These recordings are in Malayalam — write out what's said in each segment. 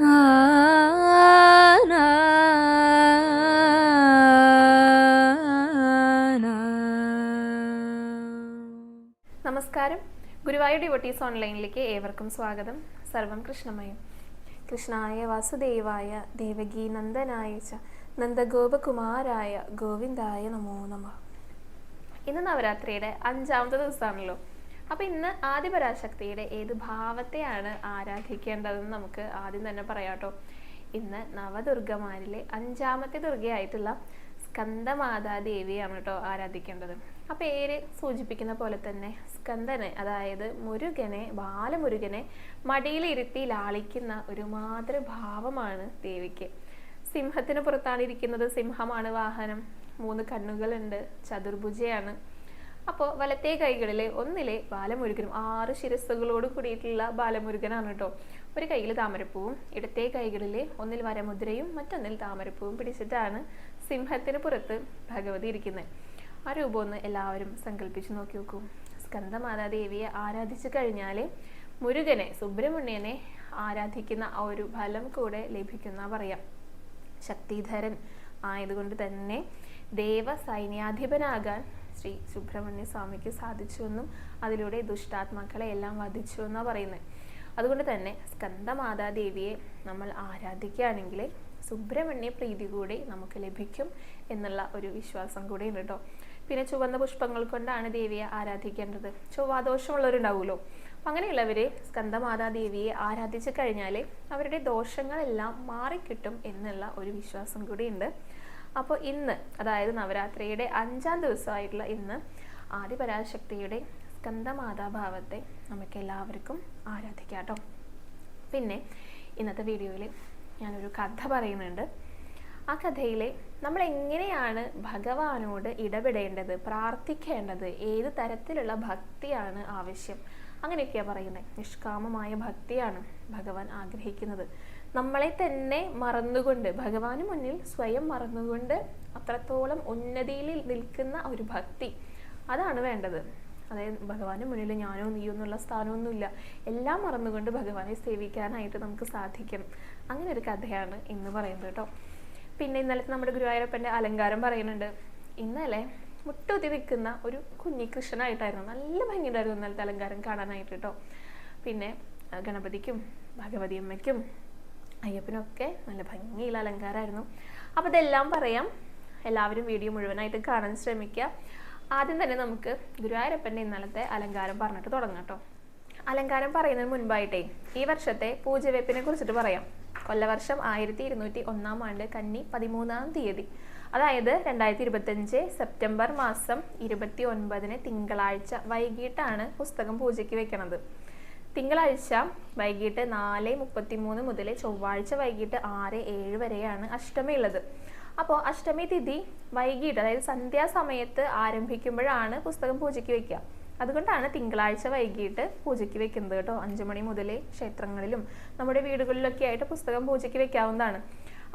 നമസ്കാരം. ഗുരുവായൂർ ഡിവോട്ടീസ് ഓൺലൈനിലേക്ക് ഏവർക്കും സ്വാഗതം. സർവം കൃഷ്ണമയം. കൃഷ്ണായ വാസുദേവായ ദേവകി നന്ദനായ നന്ദഗോപകുമാരായ ഗോവിന്ദായ നമോ നമ. ഇന്ന് നവരാത്രിയുടെ അഞ്ചാമത്തെ ദിവസമാണല്ലോ. അപ്പൊ ഇന്ന് ആദിപരാശക്തിയുടെ ഏത് ഭാവത്തെയാണ് ആരാധിക്കേണ്ടതെന്ന് നമുക്ക് ആദ്യം തന്നെ പറയാട്ടോ ഇന്ന് നവദുർഗമാരിലെ അഞ്ചാമത്തെ ദുർഗയായിട്ടുള്ള സ്കന്ദമാതാ ദേവിയാണ് കേട്ടോ ആരാധിക്കേണ്ടത്. ആ പേര് സൂചിപ്പിക്കുന്ന പോലെ തന്നെ സ്കന്ദനെ അതായത് മുരുകനെ ബാലമുരുകനെ മടിയിലിരുത്തി ലാളിക്കുന്ന ഒരു മാതൃഭാവമാണ് ദേവിക്ക്. സിംഹത്തിന് പുറത്താണ് ഇരിക്കുന്നത് സിംഹമാണ് വാഹനം. മൂന്ന് കണ്ണുകളുണ്ട്. ചതുർഭുജയാണ്. അപ്പോൾ വലത്തെ കൈകളിലെ ഒന്നിലെ ബാലമുരുകനും ആറ് ശിരസ്സുകളോട് കൂടിയിട്ടുള്ള ബാലമുരുകനാണ് കേട്ടോ ഒരു കയ്യിൽ താമരപ്പൂവും ഇടത്തെ കൈകളിലെ ഒന്നിൽ വരമുദ്രയും മറ്റൊന്നിൽ താമരപ്പൂവും പിടിച്ചിട്ടാണ് സിംഹത്തിന് പുറത്ത് ഭഗവതി ഇരിക്കുന്നത് ആ രൂപം ഒന്ന് എല്ലാവരും സങ്കല്പിച്ച് നോക്കി നോക്കൂ. സ്കന്ദമാതാദേവിയെ ആരാധിച്ചു കഴിഞ്ഞാൽ മുരുകനെ സുബ്രഹ്മണ്യനെ ആരാധിക്കുന്ന ആ ഒരു ഫലം കൂടെ ലഭിക്കുന്ന പറയാം. ശക്തിധരൻ ആയതുകൊണ്ട് തന്നെ ദേവ സൈന്യാധിപനാകാൻ ശ്രീ സുബ്രഹ്മണ്യ സ്വാമിക്ക് സാധിച്ചുവെന്നും അതിലൂടെ ദുഷ്ടാത്മാക്കളെ എല്ലാം വധിച്ചു എന്നാണ് പറയുന്നത്. അതുകൊണ്ട് തന്നെ സ്കന്ദമാതാദേവിയെ നമ്മൾ ആരാധിക്കുകയാണെങ്കിൽ സുബ്രഹ്മണ്യ പ്രീതി കൂടി നമുക്ക് ലഭിക്കും എന്നുള്ള ഒരു വിശ്വാസം കൂടി ഉണ്ട് കേട്ടോ. പിന്നെ ചുവന്ന പുഷ്പങ്ങൾ കൊണ്ടാണ് ദേവിയെ ആരാധിക്കേണ്ടത്. ചൊവ്വാദോഷമുള്ളവരുണ്ടാവുമല്ലോ. അപ്പം അങ്ങനെയുള്ളവർ സ്കന്ദമാതാ ദേവിയെ ആരാധിച്ചു കഴിഞ്ഞാൽ അവരുടെ ദോഷങ്ങളെല്ലാം മാറിക്കിട്ടും എന്നുള്ള ഒരു വിശ്വാസം കൂടിയുണ്ട്. അപ്പോൾ ഇന്ന് അതായത് നവരാത്രിയുടെ അഞ്ചാം ദിവസമായിട്ടുള്ള ഇന്ന് ആദിപരാശക്തിയുടെ സ്കന്ധമാതാഭാവത്തെ നമുക്ക് എല്ലാവർക്കും ആരാധിക്കാം കേട്ടോ. പിന്നെ ഇന്നത്തെ വീഡിയോയിൽ ഞാനൊരു കഥ പറയുന്നുണ്ട്. ആ കഥയിൽ നമ്മൾ എങ്ങനെയാണ് ഭഗവാനോട് ഇടപെടേണ്ടത് പ്രാർത്ഥിക്കേണ്ടത് ഏത് തരത്തിലുള്ള ഭക്തിയാണ് ആവശ്യം? അങ്ങനെയൊക്കെയാണ് പറയുന്നത് നിഷ്കാമമായ ഭക്തിയാണ് ഭഗവാൻ ആഗ്രഹിക്കുന്നത്. നമ്മളെ തന്നെ മറന്നുകൊണ്ട് ഭഗവാന് മുന്നിൽ സ്വയം മറന്നുകൊണ്ട് അത്രത്തോളം ഉന്നതിയിൽ നിൽക്കുന്ന ഒരു ഭക്തി അതാണ് വേണ്ടത്. അതായത് ഭഗവാന് മുന്നിൽ ഞാനോ നീയോ എന്നുള്ള സ്ഥാനമൊന്നുമില്ല. എല്ലാം മറന്നുകൊണ്ട് ഭഗവാനെ സേവിക്കാനായിട്ട് നമുക്ക് സാധിക്കും. അങ്ങനെ ഒരു കഥയാണ് ഇന്ന് പറയുന്നത് കേട്ടോ. പിന്നെ ഇന്നലത്തെ നമ്മുടെ ഗുരുവായൂരപ്പന്റെ അലങ്കാരം പറയുന്നുണ്ട്. ഇന്നലെ മുട്ടുകുത്തി നിൽക്കുന്ന ഒരു കുഞ്ഞി കുഞ്ഞികൃഷ്ണനായിട്ടായിരുന്നു നല്ല ഭംഗിയുണ്ടായിരുന്നു ഇന്നലത്തെ അലങ്കാരം കാണാനായിട്ട് കേട്ടോ. പിന്നെ ഗണപതിക്കും ഭഗവതി അമ്മയ്ക്കും അയ്യപ്പനൊക്കെ നല്ല ഭംഗിയുള്ള അലങ്കാരമായിരുന്നു. അപ്പോൾ ഇതെല്ലാം പറയാം. എല്ലാവരും വീഡിയോ മുഴുവനായിട്ട് കാണാൻ ശ്രമിക്കുക. ആദ്യം തന്നെ നമുക്ക് ഗുരുവായൂരപ്പന്റെ ഇന്നലത്തെ അലങ്കാരം പറഞ്ഞിട്ട് തുടങ്ങാം കേട്ടോ. അലങ്കാരം പറയുന്നതിന് മുൻപായിട്ടേ ഈ വർഷത്തെ പൂജവെപ്പിനെ കുറിച്ചിട്ട് പറയാം. കൊല്ലവർഷം ആയിരത്തി ഇരുന്നൂറ്റി ഒന്നാം ആണ്ട് കന്നി പതിമൂന്നാം തീയതി. അതായത് രണ്ടായിരത്തി ഇരുപത്തഞ്ച് സെപ്റ്റംബർ മാസം ഇരുപത്തി ഒൻപതിന് തിങ്കളാഴ്ച വൈകിട്ടാണ് പുസ്തകം പൂജയ്ക്ക് വെക്കുന്നത് തിങ്കളാഴ്ച വൈകിട്ട് നാല് മുപ്പത്തി മൂന്ന് മുതൽ ചൊവ്വാഴ്ച വൈകിട്ട് ആറ് ഏഴ് വരെയാണ് അഷ്ടമി ഉള്ളത്. അപ്പോൾ അഷ്ടമി തിഥി വൈകിട്ട് അതായത് സന്ധ്യാസമയത്ത് ആരംഭിക്കുമ്പോഴാണ് പുസ്തകം പൂജയ്ക്ക് വെക്കുക അതുകൊണ്ടാണ് തിങ്കളാഴ്ച വൈകിട്ട് പൂജയ്ക്ക് വെക്കുന്നത് കേട്ടോ. അഞ്ചു മണി മുതൽ ക്ഷേത്രങ്ങളിലും നമ്മുടെ വീടുകളിലൊക്കെ ആയിട്ട് പുസ്തകം പൂജയ്ക്ക് വെക്കാവുന്നതാണ്.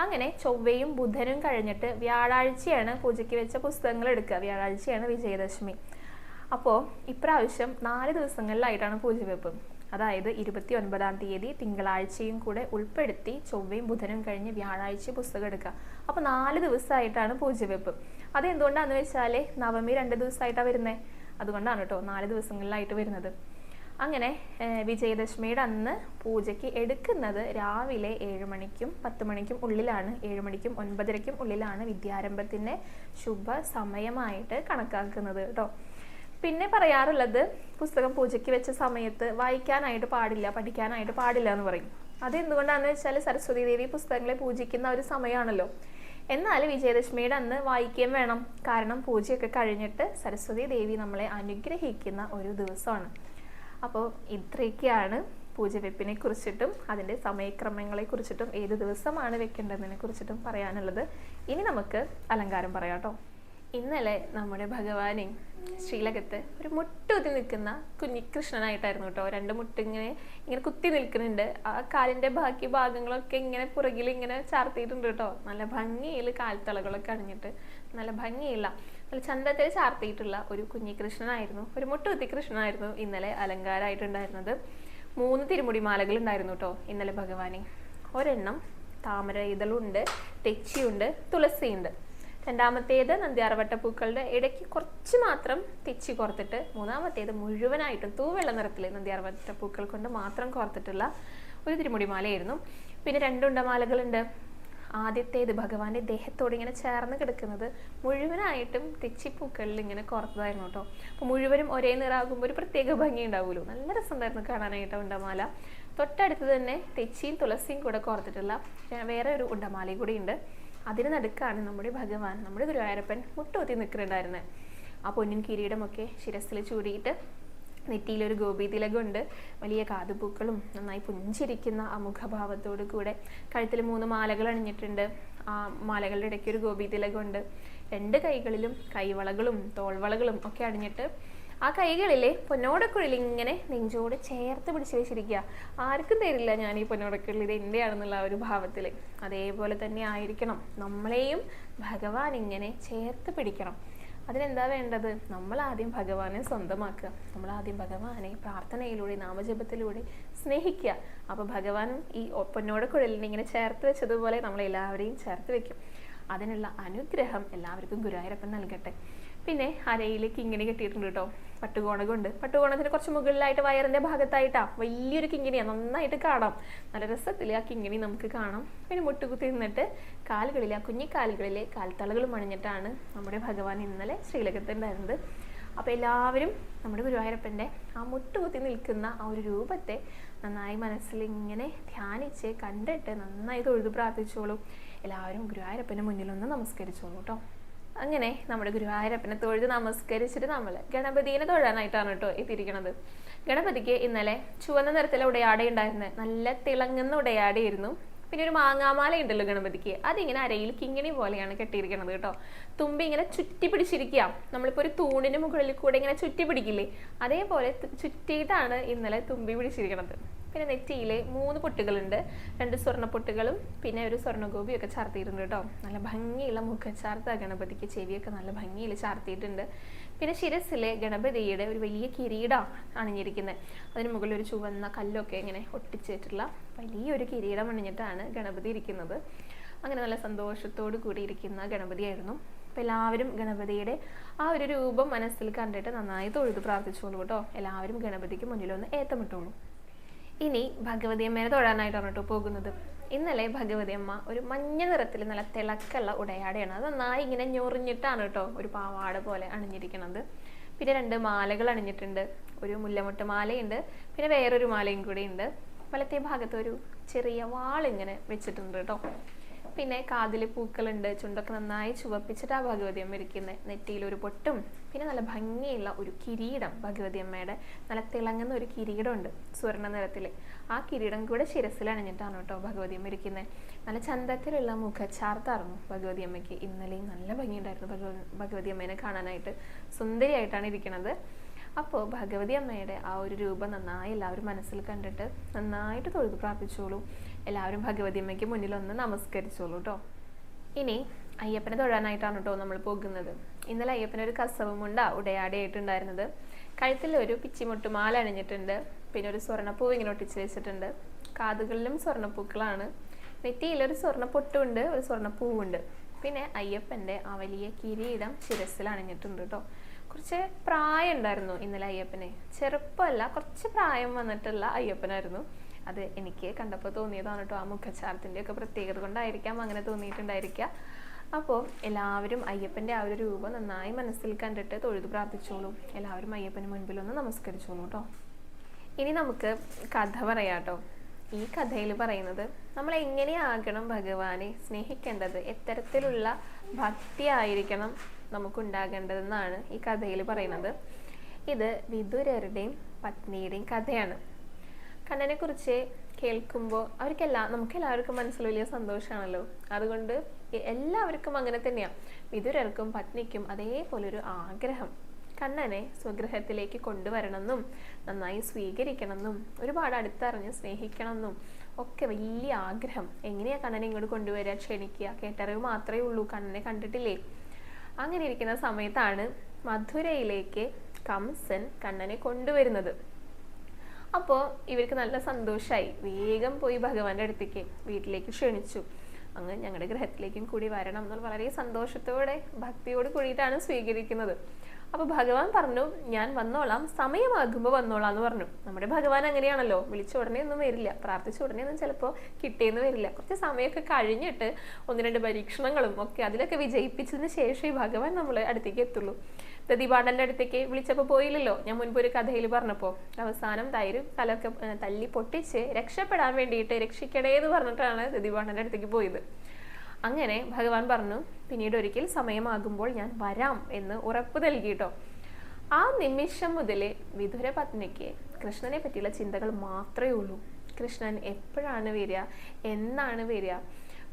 അങ്ങനെ ചൊവ്വയും ബുധനും കഴിഞ്ഞിട്ട് വ്യാഴാഴ്ചയാണ് പൂജയ്ക്ക് വെച്ച പുസ്തകങ്ങൾ എടുക്കുക. വ്യാഴാഴ്ചയാണ് വിജയദശമി. അപ്പോൾ ഇപ്രാവശ്യം നാല് ദിവസങ്ങളിലായിട്ടാണ് പൂജ പൂജവെപ്പ്. അതായത് ഇരുപത്തി ഒൻപതാം തീയതി തിങ്കളാഴ്ചയും കൂടെ ഉൾപ്പെടുത്തി ചൊവ്വയും ബുധനും കഴിഞ്ഞ് വ്യാഴാഴ്ച പുസ്തകം എടുക്കുക. അപ്പോൾ നാല് ദിവസമായിട്ടാണ് പൂജവെപ്പ്. അത് എന്തുകൊണ്ടാണെന്ന് വെച്ചാൽ നവമി രണ്ട് ദിവസമായിട്ടാണ് വരുന്നത് അതുകൊണ്ടാണ് കേട്ടോ നാല് ദിവസങ്ങളിലായിട്ട് വരുന്നത്. അങ്ങനെ വിജയദശമിയുടെ അന്ന് പൂജയ്ക്ക് എടുക്കുന്നത് രാവിലെ ഏഴ് മണിക്കും പത്ത് മണിക്കും ഉള്ളിലാണ്. ഏഴ് മണിക്കും ഒൻപതരയ്ക്കും ഉള്ളിലാണ് വിദ്യാരംഭത്തിന്റെ ശുഭ സമയമായിട്ട് കണക്കാക്കുന്നത് കേട്ടോ പിന്നെ പറയാറുള്ളത് പുസ്തകം പൂജയ്ക്ക് വെച്ച സമയത്ത് വായിക്കാനായിട്ട് പാടില്ല പഠിക്കാനായിട്ട് പാടില്ല എന്ന് പറയും. അതെന്തുകൊണ്ടാണെന്ന് വെച്ചാൽ സരസ്വതി ദേവി പുസ്തകങ്ങളെ പൂജിക്കുന്ന ഒരു സമയമാണല്ലോ. എന്നാൽ വിജയദശമിയുടെ അന്ന് വായിക്കുകയും വേണം. കാരണം പൂജയൊക്കെ കഴിഞ്ഞിട്ട് സരസ്വതി ദേവി നമ്മളെ അനുഗ്രഹിക്കുന്ന ഒരു ദിവസമാണ്. അപ്പോൾ ഇത്രയൊക്കെയാണ് പൂജവെപ്പിനെ കുറിച്ചിട്ടും അതിന്റെ സമയക്രമങ്ങളെ കുറിച്ചിട്ടും ഏത് ദിവസമാണ് വെക്കേണ്ടതിനെ കുറിച്ചിട്ടും പറയാനുള്ളത്. ഇനി നമുക്ക് അലങ്കാരം പറയാം കേട്ടോ. ഇന്നലെ നമ്മുടെ ഭഗവാനെ ശ്രീലകത്ത് ഒരു മുട്ടുകുത്തി നിൽക്കുന്ന കുഞ്ഞികൃഷ്ണനായിട്ടായിരുന്നു കേട്ടോ. രണ്ട് മുട്ട് ഇങ്ങനെ ഇങ്ങനെ കുത്തി നിൽക്കുന്നുണ്ട്. ആ കാലിന്റെ ബാക്കി ഭാഗങ്ങളൊക്കെ ഇങ്ങനെ പുറകിൽ ഇങ്ങനെ ചാർത്തിയിട്ടുണ്ട് കേട്ടോ. നല്ല ഭംഗിയിൽ കാൽത്തളകളൊക്കെ അണിഞ്ഞിട്ട് നല്ല ഭംഗിയില്ല ചന്തത്തിൽ ചാർത്തിയിട്ടുള്ള ഒരു കുഞ്ഞികൃഷ്ണനായിരുന്നു. ഒരു മുട്ടുകുത്തി കൃഷ്ണനായിരുന്നു ഇന്നലെ അലങ്കാരമായിട്ടുണ്ടായിരുന്നത്. മൂന്ന് തിരുമുടി മാലകൾ ഉണ്ടായിരുന്നു കേട്ടോ ഇന്നലെ ഭഗവാനെ. ഒരെണ്ണം താമര ഇതളുണ്ട് തെച്ചിയുണ്ട് തുളസിയുണ്ട്. രണ്ടാമത്തേത് നന്ദ്യാർവട്ടപ്പൂക്കളുടെ ഇടയ്ക്ക് കുറച്ച് മാത്രം തെച്ചി കോർത്തിട്ട് മൂന്നാമത്തേത് മുഴുവനായിട്ടും തൂവെള്ള നിറത്തിൽ നന്ദ്യാർവട്ടപ്പൂക്കൾ കൊണ്ട് മാത്രം കോർത്തിട്ടുള്ള ഒരു തിരുമുടിമാലയായിരുന്നു. പിന്നെ രണ്ടുണ്ടമാലകളുണ്ട് ആദ്യത്തേത് ഭഗവാന്റെ ദേഹത്തോട് ഇങ്ങനെ ചേർന്ന് കിടക്കുന്നത് മുഴുവനായിട്ടും തെച്ചിപ്പൂക്കളിൽ ഇങ്ങനെ കോർത്തതായിരുന്നു കേട്ടോ. അപ്പോൾ മുഴുവനും ഒരേ നിറാകുമ്പോൾ ഒരു പ്രത്യേക ഭംഗി ഉണ്ടാവുമല്ലോ. നല്ല രസമുണ്ടായിരുന്നു കാണാനായിട്ട് ഉണ്ടമാല. തൊട്ടടുത്ത് തന്നെ തെച്ചിയും തുളസിയും കൂടെ കോർത്തിട്ടുള്ള വേറെ ഒരു ഉണ്ടമാലയും കൂടി ഉണ്ട്. അതിന് നടുക്കാണ് നമ്മുടെ ഭഗവാൻ നമ്മുടെ ഗുരുവായൂരപ്പൻ മുട്ടുകുത്തി നിൽക്കുന്നുണ്ടായിരുന്നത് ആ പൊന്നിൻ കിരീടമൊക്കെ ശിരസിൽ ചൂടിയിട്ട് നെറ്റിയിലൊരു ഗോപി തിലകുണ്ട് വലിയ കാതുപൂക്കളും നന്നായി പുഞ്ചിരിക്കുന്ന ആ മുഖഭാവത്തോടു കൂടെ കഴുത്തിൽ മൂന്ന് മാലകൾ അണിഞ്ഞിട്ടുണ്ട്. ആ മാലകളുടെ ഇടയ്ക്ക് ഒരു ഗോപി തിലകുണ്ട് രണ്ട് കൈകളിലും കൈവളകളും തോൾവളകളും ഒക്കെ അണിഞ്ഞിട്ട് ആ കൈകളിലെ പൊന്നോടക്കുഴൽ ഇങ്ങനെ നെഞ്ചോട് ചേർത്ത് പിടിച്ച് വെച്ചിരിക്കുക. ആർക്കും തരില്ല ഞാൻ ഈ പൊന്നോടക്കുഴൽ ഇത് എന്റെയാണെന്നുള്ള ആ ഒരു ഭാവത്തിൽ അതേപോലെ തന്നെ ആയിരിക്കണം. നമ്മളെയും ഭഗവാൻ ഇങ്ങനെ ചേർത്ത് പിടിക്കണം. അതിനെന്താ വേണ്ടത്? നമ്മൾ ആദ്യം ഭഗവാനെ സ്വന്തമാക്കുക. നമ്മൾ ആദ്യം ഭഗവാനെ പ്രാർത്ഥനയിലൂടെ നാമജപത്തിലൂടെ സ്നേഹിക്കുക. അപ്പോൾ ഭഗവാനും ഈ പൊന്നോട് കുഴലിനെ ഇങ്ങനെ ചേർത്ത് വെച്ചതുപോലെ നമ്മളെല്ലാവരെയും ചേർത്ത് വെക്കും. അതിനുള്ള അനുഗ്രഹം എല്ലാവർക്കും ഗുരുവായൂരപ്പൻ നൽകട്ടെ. പിന്നെ അരയിലേക്ക് ഇങ്ങനെ കെട്ടിയിട്ടുണ്ട് കേട്ടോ. പട്ടുകോണകുണ്ട് പട്ടുകോണത്തിന് കുറച്ച് മുകളിലായിട്ട് വയറിന്റെ ഭാഗത്തായിട്ടാ. വലിയൊരു കിങ്ങിണിയാണ് നന്നായിട്ട് കാണാം. നല്ല രസത്തിൽ ആ കിങ്ങിണി നമുക്ക് കാണാം. പിന്നെ മുട്ടുകുത്തി നിന്നിട്ട് കാലുകളിൽ ആ കുഞ്ഞിക്കാലുകളിലെ കാൽത്തളകൾ മണിഞ്ഞിട്ടാണ് നമ്മുടെ ഭഗവാൻ ഇന്നലെ ശ്രീലകത്തുണ്ടായിരുന്നത് അപ്പോൾ എല്ലാവരും നമ്മുടെ ഗുരുവായൂരപ്പന്റെ ആ മുട്ടുകുത്തി നിൽക്കുന്ന ആ ഒരു രൂപത്തെ നന്നായി മനസ്സിൽ ഇങ്ങനെ ധ്യാനിച്ച് കണ്ടിട്ട് നന്നായി തൊഴുതു പ്രാർത്ഥിച്ചോളൂ. എല്ലാവരും ഗുരുവായൂരപ്പന്റെ മുന്നിലൊന്ന് നമസ്കരിച്ചോളൂ കേട്ടോ. അങ്ങനെ നമ്മുടെ ഗുരുവായൂരപ്പനെ തൊഴുത് നമസ്കരിച്ചിട്ട് നമ്മൾ ഗണപതിനെ തൊഴാനായിട്ടാണ് കേട്ടോ എത്തിയിരിക്കുന്നത് ഗണപതിക്ക് ഇന്നലെ ചുവന്ന നിറത്തിലെ ഉടയാടയുണ്ടായിരുന്നത് നല്ല തിളങ്ങുന്ന ഉടയാടയായിരുന്നു. പിന്നെ ഒരു മാങ്ങാമാല ഉണ്ടല്ലോ ഗണപതിക്ക്. അതിങ്ങനെ അരയിൽ കിങ്ങിണി പോലെയാണ് കെട്ടിയിരിക്കുന്നത് കേട്ടോ. തുമ്പി ഇങ്ങനെ ചുറ്റി പിടിച്ചിരിക്കുക നമ്മളിപ്പോൾ ഒരു തൂണിന് മുകളിൽ കൂടെ ഇങ്ങനെ ചുറ്റി പിടിക്കില്ലേ? അതേപോലെ ചുറ്റിയിട്ടാണ് ഇന്നലെ തുമ്പി പിടിച്ചിരിക്കുന്നത് പിന്നെ നെറ്റിയിൽ മൂന്ന് പൊട്ടുകളുണ്ട്. രണ്ട് സ്വർണ പൊട്ടുകളും പിന്നെ ഒരു സ്വർണഗോപിയൊക്കെ ചാർത്തിയിട്ടുണ്ട് കേട്ടോ. നല്ല ഭംഗിയുള്ള മുഖച്ചാർത്ത ഗണപതിക്ക് ചെവിയൊക്കെ നല്ല ഭംഗിയിൽ ചാർത്തിയിട്ടുണ്ട്. പിന്നെ ശിരസിലെ ഗണപതിയുടെ ഒരു വലിയ കിരീടമാണ് അണിഞ്ഞിരിക്കുന്നത്. അതിന് മുകളിൽ ഒരു ചുവന്ന കല്ലൊക്കെ ഇങ്ങനെ ഒട്ടിച്ചിട്ടുള്ള വലിയൊരു കിരീടം അണിഞ്ഞിട്ടാണ് ഗണപതി ഇരിക്കുന്നത്. അങ്ങനെ നല്ല സന്തോഷത്തോടു കൂടി ഇരിക്കുന്ന ഗണപതിയായിരുന്നു. അപ്പോൾ എല്ലാവരും ഗണപതിയുടെ ആ ഒരു രൂപം മനസ്സിൽ കണ്ടിട്ട് നന്നായി തൊഴുത് പ്രാർത്ഥിച്ചോളൂ കേട്ടോ. എല്ലാവരും ഗണപതിക്ക് മുന്നിലൊന്ന് ഏത്തമിട്ടോളൂ. ഇനി ഭഗവതി അമ്മേനെ തൊഴാനായിട്ടാണ് കേട്ടോ പോകുന്നത്. ഇന്നലെ ഭഗവതി അമ്മ ഒരു മഞ്ഞ നിറത്തിൽ നല്ല തിളക്കുള്ള ഉടയാടയാണ്. അത് നന്നായി ഇങ്ങനെ ഞൊറിഞ്ഞിട്ടാണ് കേട്ടോ ഒരു പാവാട പോലെ അണിഞ്ഞിരിക്കുന്നത് പിന്നെ രണ്ട് മാലകൾ അണിഞ്ഞിട്ടുണ്ട്. ഒരു മുല്ലമുട്ട് മാലയുണ്ട്. പിന്നെ വേറൊരു മാലയും കൂടി ഉണ്ട് വലത്തെ ഭാഗത്ത് ഒരു ചെറിയ വാളിങ്ങനെ വെച്ചിട്ടുണ്ട് കേട്ടോ. പിന്നെ കാതിൽ പൂക്കളുണ്ട്. ചുണ്ടൊക്കെ നന്നായി ചുവപ്പിച്ചിട്ടാണ് ഭഗവതി അമ്മ ഇരിക്കുന്നത് നെറ്റിയിൽ ഒരു പൊട്ടും പിന്നെ നല്ല ഭംഗിയുള്ള ഒരു കിരീടം ഭഗവതി അമ്മയുടെ നല്ല തിളങ്ങുന്ന ഒരു കിരീടമുണ്ട് സ്വർണ നിറത്തിൽ ആ കിരീടം കൂടെ ശിരസിൽ അണിഞ്ഞിട്ടാണ് കേട്ടോ ഭഗവതി അമ്മ ഇരിക്കുന്നത് നല്ല ചന്തത്തിലുള്ള മുഖച്ചാർത്തായിരുന്നു ഭഗവതി അമ്മയ്ക്ക്. ഇന്നലെയും നല്ല ഭംഗിയുണ്ടായിരുന്നു ഭഗവതി ഭഗവതി അമ്മേനെ കാണാനായിട്ട്. സുന്ദരിയായിട്ടാണ് ഇരിക്കുന്നത് അപ്പോൾ ഭഗവതി അമ്മയുടെ ആ ഒരു രൂപം നന്നായി എല്ലാവരും മനസ്സിൽ കണ്ടിട്ട് നന്നായിട്ട് തൊഴുതു പ്രാർത്ഥിച്ചോളൂ. എല്ലാവരും ഭഗവതി അമ്മയ്ക്ക് മുന്നിൽ ഒന്ന് നമസ്കരിച്ചോളൂ കേട്ടോ. ഇനി അയ്യപ്പനെ തൊഴാനായിട്ടാണ് കേട്ടോ നമ്മൾ പോകുന്നത്. ഇന്നലെ അയ്യപ്പനൊരു കസവുമുണ്ട ഉടയാടയായിട്ടുണ്ടായിരുന്നത്. കഴുത്തിൽ ഒരു പിച്ചിമുട്ടുമാല അണിഞ്ഞിട്ടുണ്ട്. പിന്നെ ഒരു സ്വർണപ്പൂ ഇങ്ങനെ ഒട്ടിച്ച് വെച്ചിട്ടുണ്ട്. കാതുകളിലും സ്വർണപ്പൂക്കളാണ്. നെറ്റിയിൽ ഒരു സ്വർണപ്പൊട്ടുമുണ്ട് ഒരു സ്വർണപ്പൂവുണ്ട്. പിന്നെ അയ്യപ്പന്റെ ആ വലിയ കിരീടം ശിരസിൽ അണിഞ്ഞിട്ടുണ്ട് കേട്ടോ കുറച്ച് പ്രായം ഉണ്ടായിരുന്നു ഇന്നലെ അയ്യപ്പനെ. ചെറുപ്പമല്ല കുറച്ച് പ്രായം വന്നിട്ടുള്ള അയ്യപ്പനായിരുന്നു. അത് എനിക്ക് കണ്ടപ്പോൾ തോന്നിയതാണ് കേട്ടോ ആ മുഖച്ചാരത്തിന്റെയൊക്കെ പ്രത്യേകത കൊണ്ടായിരിക്കാം അങ്ങനെ തോന്നിയിട്ടുണ്ടായിരിക്കുക. അപ്പോൾ എല്ലാവരും അയ്യപ്പന്റെ ആ ഒരു രൂപം നന്നായി മനസ്സിൽ കണ്ടിട്ട് തൊഴുതു പ്രാർത്ഥിച്ചോളൂ. എല്ലാവരും അയ്യപ്പന് മുൻപിൽ ഒന്ന് നമസ്കരിച്ചോളൂ കേട്ടോ ഇനി നമുക്ക് കഥ പറയാം കേട്ടോ ഈ കഥയിൽ പറയുന്നത് നമ്മൾ എങ്ങനെയാകണം ഭഗവാനെ സ്നേഹിക്കേണ്ടത്? എത്തരത്തിലുള്ള ഭക്തി ആയിരിക്കണം നമുക്കുണ്ടാകേണ്ടതെന്നാണ് ഈ കഥയിൽ പറയുന്നത്. ഇത് വിദുരരുടെയും പത്നിയുടെയും കഥയാണ്. കണ്ണനെക്കുറിച്ച് കേൾക്കുമ്പോൾ അവർക്കെല്ലാം നമുക്കെല്ലാവർക്കും മനസ്സിൽ വലിയ സന്തോഷമാണല്ലോ. അതുകൊണ്ട് എല്ലാവർക്കും അങ്ങനെ തന്നെയാണ് വിതുരർക്കും പത്നിക്കും അതേപോലെ ഒരു ആഗ്രഹം. കണ്ണനെ സ്വഗ്രഹത്തിലേക്ക് കൊണ്ടുവരണമെന്നും നന്നായി സ്വീകരിക്കണമെന്നും ഒരുപാട് അടുത്തറിഞ്ഞ് സ്നേഹിക്കണമെന്നും ഒക്കെ വലിയ ആഗ്രഹം. എങ്ങനെയാ കണ്ണനെ ഇങ്ങോട്ട് കൊണ്ടുവരിക ക്ഷണിക്കുക? കേട്ടറിവ് മാത്രമേ ഉള്ളൂ കണ്ണനെ കണ്ടിട്ടില്ലേ? അങ്ങനെ ഇരിക്കുന്ന സമയത്താണ് മധുരയിലേക്ക് കംസൻ കണ്ണനെ കൊണ്ടുവരുന്നത്. അപ്പോൾ ഇവർക്ക് നല്ല സന്തോഷമായി വേഗം പോയി ഭഗവാന്റെ അടുത്തേക്ക് വീട്ടിലേക്ക് ക്ഷണിച്ചു. അങ്ങ് ഞങ്ങളുടെ ഗ്രഹത്തിലേക്കും കൂടി വരണം എന്നുള്ള വളരെ സന്തോഷത്തോടെ ഭക്തിയോട് കൂടിയിട്ടാണ് സ്വീകരിക്കുന്നത്. അപ്പൊ ഭഗവാൻ പറഞ്ഞു ഞാൻ വന്നോളാം സമയമാകുമ്പോൾ വന്നോളാം എന്ന് പറഞ്ഞു. നമ്മുടെ ഭഗവാൻ അങ്ങനെയാണല്ലോ വിളിച്ച ഉടനെ ഒന്നും വരില്ല പ്രാർത്ഥിച്ച ഉടനെ ഒന്നും ചിലപ്പോൾ കിട്ടിയെന്ന് വരില്ല. കുറച്ച് സമയമൊക്കെ കഴിഞ്ഞിട്ട് ഒന്ന് രണ്ട് പരീക്ഷണങ്ങളും ഒക്കെ അതിലൊക്കെ വിജയിപ്പിച്ചതിന് ശേഷമേ ഭഗവാൻ നമ്മൾ അടുത്തേക്ക് എത്തുള്ളൂ. ദതിപാടന്റെ അടുത്തേക്ക് വിളിച്ചപ്പോൾ പോയില്ലല്ലോ. ഞാൻ മുൻപ് ഒരു കഥയിൽ പറഞ്ഞപ്പോൾ അവസാനം തൈര് തലൊക്കെ തല്ലി പൊട്ടിച്ച് രക്ഷപ്പെടാൻ വേണ്ടിയിട്ട് രക്ഷിക്കണേ എന്ന് പറഞ്ഞിട്ടാണ് ദതിപാടന്റെ അടുത്തേക്ക് പോയത്. അങ്ങനെ ഭഗവാൻ പറഞ്ഞു പിന്നീട് ഒരിക്കൽ സമയമാകുമ്പോൾ ഞാൻ വരാം എന്ന് ഉറപ്പ് നൽകിയിട്ടോ. ആ നിമിഷം മുതൽ വിധുര പത്നിക്ക് കൃഷ്ണനെ പറ്റിയുള്ള ചിന്തകൾ മാത്രമേ ഉള്ളൂ. കൃഷ്ണൻ എപ്പോഴാണ് വരിക? എന്നാണ് വരിക?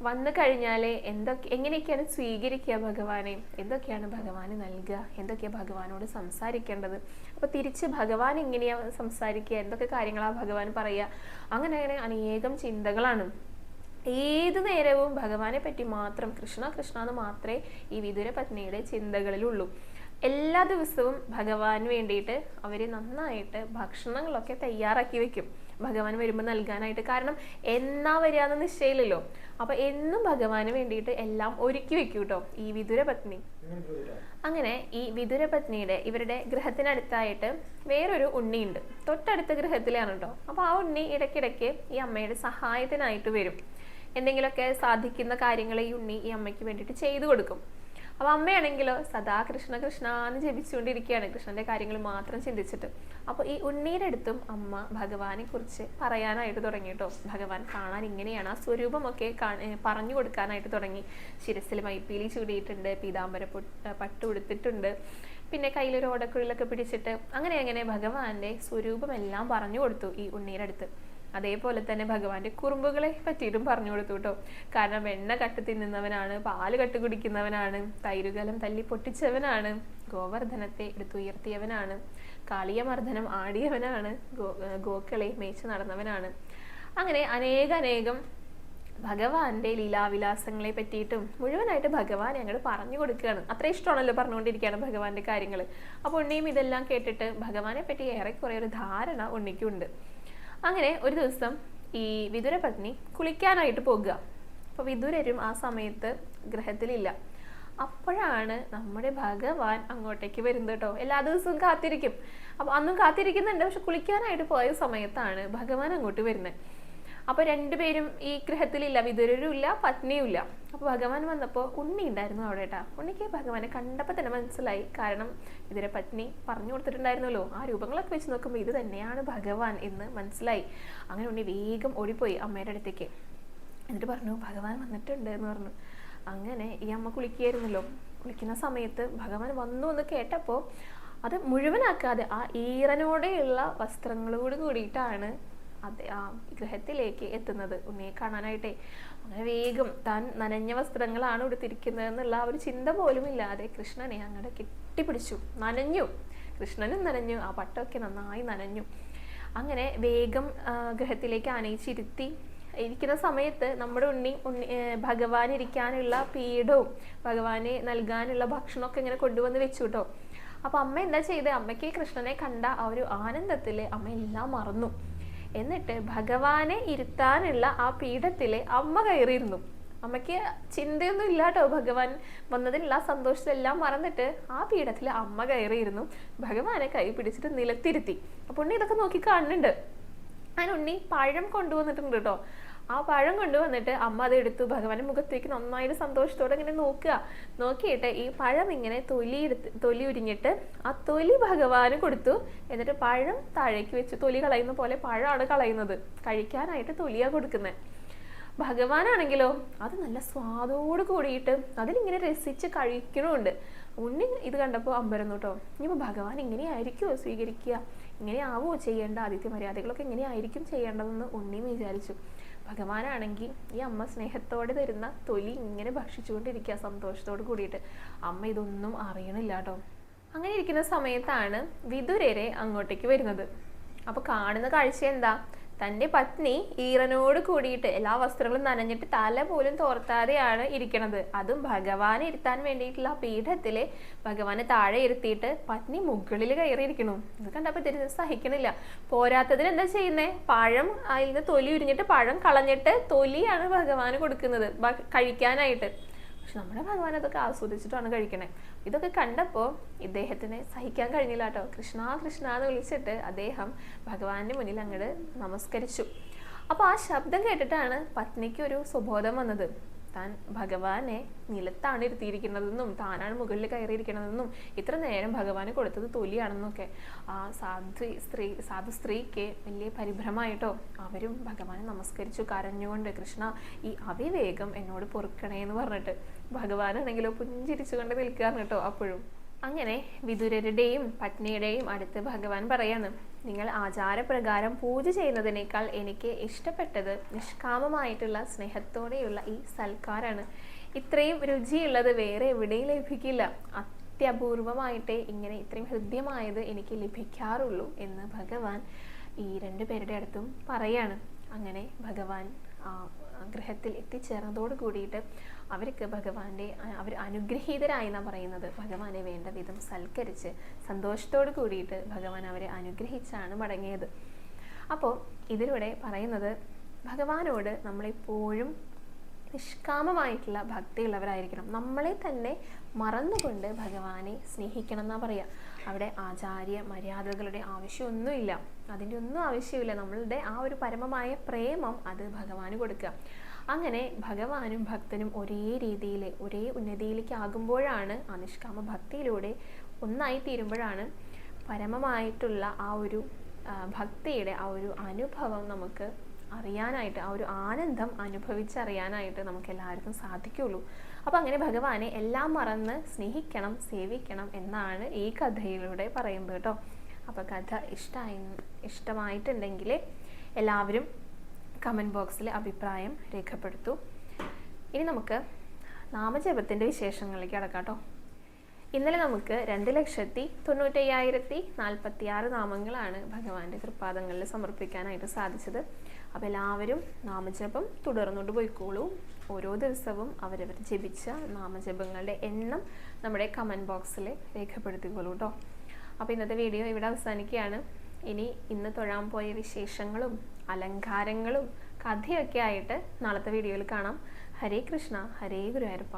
വന്നു കഴിഞ്ഞാൽ എന്തൊക്കെ എങ്ങനെയൊക്കെയാണ് സ്വീകരിക്കുക ഭഗവാനെ? എന്തൊക്കെയാണ് ഭഗവാന് നൽകുക? എന്തൊക്കെയാണ് ഭഗവാനോട് സംസാരിക്കേണ്ടത്? അപ്പോൾ തിരിച്ച് ഭഗവാൻ എങ്ങനെയാണ് സംസാരിക്കുക? എന്തൊക്കെ കാര്യങ്ങളാണ് ഭഗവാൻ പറയുക? അങ്ങനെ അങ്ങനെ അനേകം ചിന്തകളാണ്. ഏത് നേരവും ഭഗവാനെ പറ്റി മാത്രം കൃഷ്ണ കൃഷ്ണ എന്ന് മാത്രമേ ഈ വിദുര പത്നിയുടെ ചിന്തകളിലുള്ളൂ. എല്ലാ ദിവസവും ഭഗവാന് വേണ്ടിയിട്ട് അവർ നന്നായിട്ട് ഭക്ഷണങ്ങളൊക്കെ തയ്യാറാക്കി വെക്കും. ഭഗവാൻ വരുമ്പോൾ നൽകാനായിട്ട്. കാരണം എന്നാ വരികയെന്ന് നിശ്ചയില്ലല്ലോ. അപ്പൊ എന്നും ഭഗവാന് വേണ്ടിയിട്ട് എല്ലാം ഒരുക്കി വെക്കും കേട്ടോ ഈ വിതുര പത്നി. അങ്ങനെ ഈ വിതുര പത്നിയുടെ ഇവരുടെ ഗൃഹത്തിനടുത്തായിട്ട് വേറൊരു ഉണ്ണിയുണ്ട്. തൊട്ടടുത്ത ഗൃഹത്തിലാണ് കേട്ടോ അപ്പൊ ആ ഉണ്ണി ഇടയ്ക്കിടയ്ക്ക് ഈ അമ്മയുടെ സഹായത്തിനായിട്ട് വരും. എന്തെങ്കിലുമൊക്കെ സാധിക്കുന്ന കാര്യങ്ങൾ ഈ ഉണ്ണി ഈ അമ്മയ്ക്ക് വേണ്ടിയിട്ട് ചെയ്തു കൊടുക്കും. അപ്പൊ അമ്മയാണെങ്കിലോ സദാ കൃഷ്ണ കൃഷ്ണ എന്ന് ജപിച്ചുകൊണ്ടിരിക്കുകയാണ് കൃഷ്ണന്റെ കാര്യങ്ങൾ മാത്രം ചിന്തിച്ചിട്ട്. അപ്പൊ ഈ ഉണ്ണീരെടുത്തും അമ്മ ഭഗവാനെ കുറിച്ച് പറയാനായിട്ട് തുടങ്ങി കേട്ടോ ഭഗവാൻ കാണാൻ ഇങ്ങനെയാണ്. ആ സ്വരൂപമൊക്കെ പറഞ്ഞു കൊടുക്കാനായിട്ട് തുടങ്ങി. ശിരസിൽ മൈപ്പീലി ചൂടിയിട്ടുണ്ട് പീതാംബര പൊട്ട് ഉടുത്തിട്ടുണ്ട്. പിന്നെ കയ്യിലൊരു ഓടക്കുഴലൊക്കെ പിടിച്ചിട്ട് അങ്ങനെ അങ്ങനെ ഭഗവാന്റെ സ്വരൂപമെല്ലാം പറഞ്ഞു കൊടുത്തു ഈ ഉണ്ണീരുടെ അടുത്ത് അതേപോലെ തന്നെ ഭഗവാന്റെ കുറുമ്പുകളെ പറ്റിയിട്ടും പറഞ്ഞു കൊടുത്തു കേട്ടോ. കാരണം വെണ്ണ കട്ട് തിന്നുന്നവനാണ് പാൽ കട്ട് കുടിക്കുന്നവനാണ് തൈരുകലം തല്ലി പൊട്ടിച്ചവനാണ് ഗോവർദ്ധനത്തെ എടുത്തുയർത്തിയവനാണ് കാളിയമർദ്ദനം ആടിയവനാണ് ഗോ ഗോക്കളെ മേച്ച് നടന്നവനാണ്. അങ്ങനെ അനേകനേകം ഭഗവാന്റെ ലീലാവിലാസങ്ങളെ പറ്റിയിട്ടും മുഴുവനായിട്ട് ഭഗവാൻ ഞങ്ങൾ പറഞ്ഞു കൊടുക്കുകയാണ്. അത്ര ഇഷ്ടമാണല്ലോ പറഞ്ഞുകൊണ്ടിരിക്കുകയാണ് ഭഗവാന്റെ കാര്യങ്ങൾ അപ്പോൾ ഉണ്ണിയും ഇതെല്ലാം കേട്ടിട്ട് ഭഗവാനെ പറ്റി ഏറെക്കുറെ ഒരു ധാരണ ഉണ്ണിക്കുണ്ട്. അങ്ങനെ ഒരു ദിവസം ഈ വിദുര പത്നി കുളിക്കാനായിട്ട് പോകുക. അപ്പോൾ വിദുരരും ആ സമയത്ത് ഗ്രഹത്തിലില്ല. അപ്പോഴാണ് നമ്മുടെ ഭഗവാൻ അങ്ങോട്ടേക്ക് വരുന്നത് കേട്ടോ എല്ലാ ദിവസവും കാത്തിരിക്കും. അപ്പോൾ അന്നും കാത്തിരിക്കുന്നുണ്ട്. പക്ഷെ കുളിക്കാനായിട്ട് പോയ സമയത്താണ് ഭഗവാൻ അങ്ങോട്ട് വരുന്നത്. അപ്പൊ രണ്ടുപേരും ഈ ഗൃഹത്തിലില്ല വിതുരരും ഇല്ല പത്നിയും ഇല്ല അപ്പൊ ഭഗവാൻ വന്നപ്പോൾ ഉണ്ണി ഉണ്ടായിരുന്നു അവിടെ കേട്ടാ ഉണ്ണിക്ക് ഭഗവാനെ കണ്ടപ്പോൾ തന്നെ മനസ്സിലായി. കാരണം ഇതിരെ പത്നി പറഞ്ഞു കൊടുത്തിട്ടുണ്ടായിരുന്നല്ലോ. ആ രൂപങ്ങളൊക്കെ വെച്ച് നോക്കുമ്പോൾ ഇത് തന്നെയാണ് ഭഗവാൻ എന്ന് മനസ്സിലായി. അങ്ങനെ ഉണ്ണി വേഗം ഓടിപ്പോയി അമ്മയുടെ അടുത്തേക്ക്. എന്നിട്ട് പറഞ്ഞു ഭഗവാൻ വന്നിട്ടുണ്ട് എന്ന് പറഞ്ഞു. അങ്ങനെ ഈ അമ്മ കുളിക്കുകയായിരുന്നല്ലോ. കുളിക്കുന്ന സമയത്ത് ഭഗവാൻ വന്നു എന്ന് കേട്ടപ്പോൾ അത് മുഴുവനാക്കാതെ ആ ഈറനോടെയുള്ള വസ്ത്രങ്ങളോട് കൂടിയിട്ടാണ് അതെ ആ ഗ്രഹത്തിലേക്ക് എത്തുന്നത്. ഉണ്ണിയെ കാണാനായിട്ടേ. അങ്ങനെ വേഗം താൻ നനഞ്ഞ വസ്ത്രങ്ങളാണ് ഉടുത്തിരിക്കുന്നത് എന്നുള്ള ഒരു ചിന്ത പോലും ഇല്ലാതെ കൃഷ്ണനെ അങ്ങോട്ട് കെട്ടിപ്പിടിച്ചു. നനഞ്ഞു. കൃഷ്ണനും നനഞ്ഞു. ആ പട്ടമൊക്കെ നന്നായി നനഞ്ഞു. അങ്ങനെ വേഗം ഗ്രഹത്തിലേക്ക് ആനയിച്ചിരുത്തി. ഇരിക്കുന്ന സമയത്ത് നമ്മുടെ ഉണ്ണി ഉണ്ണി ഭഗവാൻ ഇരിക്കാനുള്ള പീഠവും ഭഗവാന് നൽകാനുള്ള ഭക്ഷണമൊക്കെ ഇങ്ങനെ കൊണ്ടുവന്ന് വെച്ചു കേട്ടോ. അപ്പൊ അമ്മ എന്താ ചെയ്തത് അമ്മയ്ക്ക് കൃഷ്ണനെ കണ്ട ആ ഒരു ആനന്ദത്തിൽ അമ്മ എല്ലാം മറന്നു. എന്നിട്ട് ഭഗവാനെ ഇരുത്താനുള്ള ആ പീഠത്തിലെ അമ്മ കയറിയിരുന്നു. അമ്മയ്ക്ക് ചിന്തയൊന്നും ഇല്ല കേട്ടോ ഭഗവാൻ വന്നതിനുള്ള സന്തോഷത്തിലെല്ലാം മറന്നിട്ട് ആ പീഠത്തിൽ അമ്മ കയറിയിരുന്നു. ഭഗവാനെ കൈ പിടിച്ചിട്ട് നിലത്തിരുത്തി. അപ്പൊ ഉണ്ണി ഇതൊക്കെ നോക്കി കാണുന്നുണ്ട്. അതിനുണ്ണി പഴം കൊണ്ടുവന്നിട്ടുണ്ട് കേട്ടോ. ആ പഴം കൊണ്ടുവന്നിട്ട് അമ്മ അത് എടുത്തു ഭഗവാന്റെ മുഖത്തേക്ക് നന്നായിട്ട് സന്തോഷത്തോടെ ഇങ്ങനെ നോക്കുക. നോക്കിയിട്ട് ഈ പഴം ഇങ്ങനെ തൊലി എടുത്ത് തൊലി ഉരിഞ്ഞിട്ട് ആ തൊലി ഭഗവാന് കൊടുത്തു. എന്നിട്ട് പഴം താഴേക്ക് വെച്ച്. തൊലി കളയുന്ന പോലെ പഴമാണ് കളയുന്നത്. കഴിക്കാനായിട്ട് തൊലിയാ കൊടുക്കുന്നത് ഭഗവാനാണെങ്കിലോ അത് നല്ല സ്വാദോട് കൂടിയിട്ട് അതിലിങ്ങനെ രസിച്ച് കഴിക്കണമുണ്ട് ഉണ്ണി ഇത് കണ്ടപ്പോൾ അമ്പരന്നു കേട്ടോ ഇനിയിപ്പോൾ ഭഗവാൻ ഇങ്ങനെയായിരിക്കുമോ സ്വീകരിക്കുക? ഇങ്ങനെയാവോ ചെയ്യേണ്ട? ആദിത്യ മര്യാദകളൊക്കെ ഇങ്ങനെയായിരിക്കും ചെയ്യേണ്ടതെന്ന് ഉണ്ണിയും വിചാരിച്ചു. ഭഗവാനാണെങ്കിൽ ഈ അമ്മ സ്നേഹത്തോടെ തരുന്ന തൊലി ഇങ്ങനെ ഭക്ഷിച്ചുകൊണ്ടിരിക്കുക സന്തോഷത്തോട് കൂടിയിട്ട്. അമ്മ ഇതൊന്നും അറിയണില്ല കേട്ടോ. അങ്ങനെ ഇരിക്കുന്ന സമയത്താണ് വിദുരരെ അങ്ങോട്ടേക്ക് വരുന്നത്. അപ്പൊ കാണുന്ന കാഴ്ച എന്താ? തന്റെ പത്നി ഈറനോട് കൂടിയിട്ട് എല്ലാ വസ്ത്രങ്ങളും നനഞ്ഞിട്ട് തല പോലും തോർത്താതെയാണ് ഇരിക്കണത്. അതും ഭഗവാനെ ഇരുത്താൻ വേണ്ടിയിട്ടുള്ള പീഠത്തിൽ ഭഗവാനെ താഴെ ഇരുത്തിയിട്ട് പത്നി മുകളിൽ കയറിയിരിക്കണു ഇത് കണ്ടപ്പോൾ തിരിച്ച് സഹിക്കണില്ല. പോരാത്തതിന് എന്താ ചെയ്യുന്നേ? പഴം അതിൽ നിന്ന് തൊലി ഉരിഞ്ഞിട്ട് പഴം കളഞ്ഞിട്ട് തൊലിയാണ് ഭഗവാന് കൊടുക്കുന്നത്. കഴിക്കാനായിട്ട്. പക്ഷെ നമ്മുടെ ഭഗവാൻ അതൊക്കെ ആസ്വദിച്ചിട്ടാണ് കഴിക്കണേ. ഇതൊക്കെ കണ്ടപ്പോൾ ഇദ്ദേഹത്തിന് സഹിക്കാൻ കഴിഞ്ഞില്ല കേട്ടോ. കൃഷ്ണ കൃഷ്ണ എന്ന് വിളിച്ചിട്ട് അദ്ദേഹം ഭഗവാന്റെ മുന്നിൽ അങ്ങോട്ട് നമസ്കരിച്ചു. അപ്പോൾ ആ ശബ്ദം കേട്ടിട്ടാണ് പത്നിക്ക് ഒരു സുബോധം വന്നത്. താൻ ഭഗവാനെ നിലത്താണ് ഇരുത്തിയിരിക്കുന്നതെന്നും താനാണ് മുകളിൽ കയറിയിരിക്കുന്നതെന്നും ഇത്ര നേരം ഭഗവാന് കൊടുത്തത് തൊലിയാണെന്നൊക്കെ. ആ സാധു സ്ത്രീ സാധു സ്ത്രീക്ക് വലിയ പരിഭ്രമായിട്ടോ അവരും ഭഗവാനെ നമസ്കരിച്ചു കരഞ്ഞുകൊണ്ട് കൃഷ്ണ ഈ അവിവേകം എന്നോട് പൊറുക്കണേ എന്ന് പറഞ്ഞിട്ട് ഭഗവാനാണെങ്കിലോ പുഞ്ചിരിച്ചുകൊണ്ട് നിൽക്കുകയാണ് കേട്ടോ അപ്പോഴും. അങ്ങനെ വിദുരരുടെയും പത്നിയുടെയും അടുത്ത് ഭഗവാൻ പറയാണ് നിങ്ങൾ ആചാരപ്രകാരം പൂജ ചെയ്യുന്നതിനേക്കാൾ എനിക്ക് ഇഷ്ടപ്പെട്ടത് നിഷ്കാമമായിട്ടുള്ള സ്നേഹത്തോടെയുള്ള ഈ സൽക്കാരാണ്. ഇത്രയും രുചിയുള്ളത് വേറെ എവിടെയും ലഭിക്കില്ല. അത്യപൂർവമായിട്ടേ ഇങ്ങനെ ഇത്രയും ഹൃദ്യമായത് എനിക്ക് ലഭിക്കാറുള്ളൂ എന്ന് ഭഗവാൻ ഈ രണ്ടു പേരുടെ അടുത്തും പറയാണ്. അങ്ങനെ ഭഗവാൻ ആ ഗൃഹത്തിൽ എത്തിച്ചേർന്നതോട് കൂടിയിട്ട് അവർക്ക് ഭഗവാന്റെ അവർ അനുഗ്രഹീതരായി എന്നാണ് പറയുന്നത്. ഭഗവാനെ വേണ്ട വിധം സൽക്കരിച്ച് സന്തോഷത്തോട് കൂടിയിട്ട് ഭഗവാൻ അവരെ അനുഗ്രഹിച്ചാണ് മടങ്ങിയത്. അപ്പോൾ ഇതിലൂടെ പറയുന്നത് ഭഗവാനോട് നമ്മളെപ്പോഴും നിഷ്കാമമായിട്ടുള്ള ഭക്തിയുള്ളവരായിരിക്കണം. നമ്മളെ തന്നെ മറന്നുകൊണ്ട് ഭഗവാനെ സ്നേഹിക്കണം എന്നാ പറയുക. അവിടെ ആചാര്യ മര്യാദകളുടെ ആവശ്യമൊന്നുമില്ല. അതിന്റെ ഒന്നും ആവശ്യമില്ല. നമ്മളുടെ ആ ഒരു പരമമായ പ്രേമം അത് ഭഗവാന് കൊടുക്കുക. അങ്ങനെ ഭഗവാനും ഭക്തനും ഒരേ രീതിയിൽ ഒരേ ഉന്നതിയിലേക്ക് ആകുമ്പോഴാണ് അനുഷ്കാമ നിഷ്കാമ ഭക്തിയിലൂടെ ഒന്നായി തീരുമ്പോഴാണ് പരമമായിട്ടുള്ള ആ ഒരു ഭക്തിയുടെ ആ ഒരു അനുഭവം നമുക്ക് അറിയാനായിട്ട് ആ ഒരു ആനന്ദം അനുഭവിച്ചറിയാനായിട്ട് നമുക്ക് എല്ലാവർക്കും സാധിക്കുള്ളൂ അപ്പം അങ്ങനെ ഭഗവാനെ എല്ലാം മറന്ന് സ്നേഹിക്കണം സേവിക്കണം എന്നാണ് ഈ കഥയിലൂടെ പറയുന്നത് കേട്ടോ. അപ്പോൾ കഥ ഇഷ്ടമായി ഇഷ്ടമായിട്ടുണ്ടെങ്കിൽ എല്ലാവരും കമന്റ് ബോക്സിൽ അഭിപ്രായം രേഖപ്പെടുത്തൂ. ഇനി നമുക്ക് നാമജപത്തിന്റെ വിശേഷങ്ങളിലേക്ക് അടക്കാം കേട്ടോ. ഇന്നലെ നമുക്ക് രണ്ട് ലക്ഷത്തി തൊണ്ണൂറ്റയ്യായിരത്തി നാൽപ്പത്തി ആറ് നാമങ്ങളാണ് ഭഗവാന്റെ തൃപ്പാദങ്ങളിൽ സമർപ്പിക്കാനായിട്ട് സാധിച്ചത്. അപ്പോൾ എല്ലാവരും നാമജപം തുടർന്നുകൊണ്ട് പോയിക്കോളൂ. ഓരോ ദിവസവും അവരവർ ജപിച്ച നാമജപങ്ങളുടെ എണ്ണം നമ്മുടെ കമന്റ് ബോക്സിൽ രേഖപ്പെടുത്തിക്കോളൂ കേട്ടോ അപ്പോൾ ഇന്നത്തെ വീഡിയോ ഇവിടെ അവസാനിക്കുകയാണ്. ഇനി ഇന്ന് തൊഴാൻ പോയ വിശേഷങ്ങളും അലങ്കാരങ്ങളും കഥയൊക്കെ ആയിട്ട് നാളത്തെ വീഡിയോയിൽ കാണാം. ഹരേ കൃഷ്ണ ഹരേ ഗുരുവായൂരപ്പ.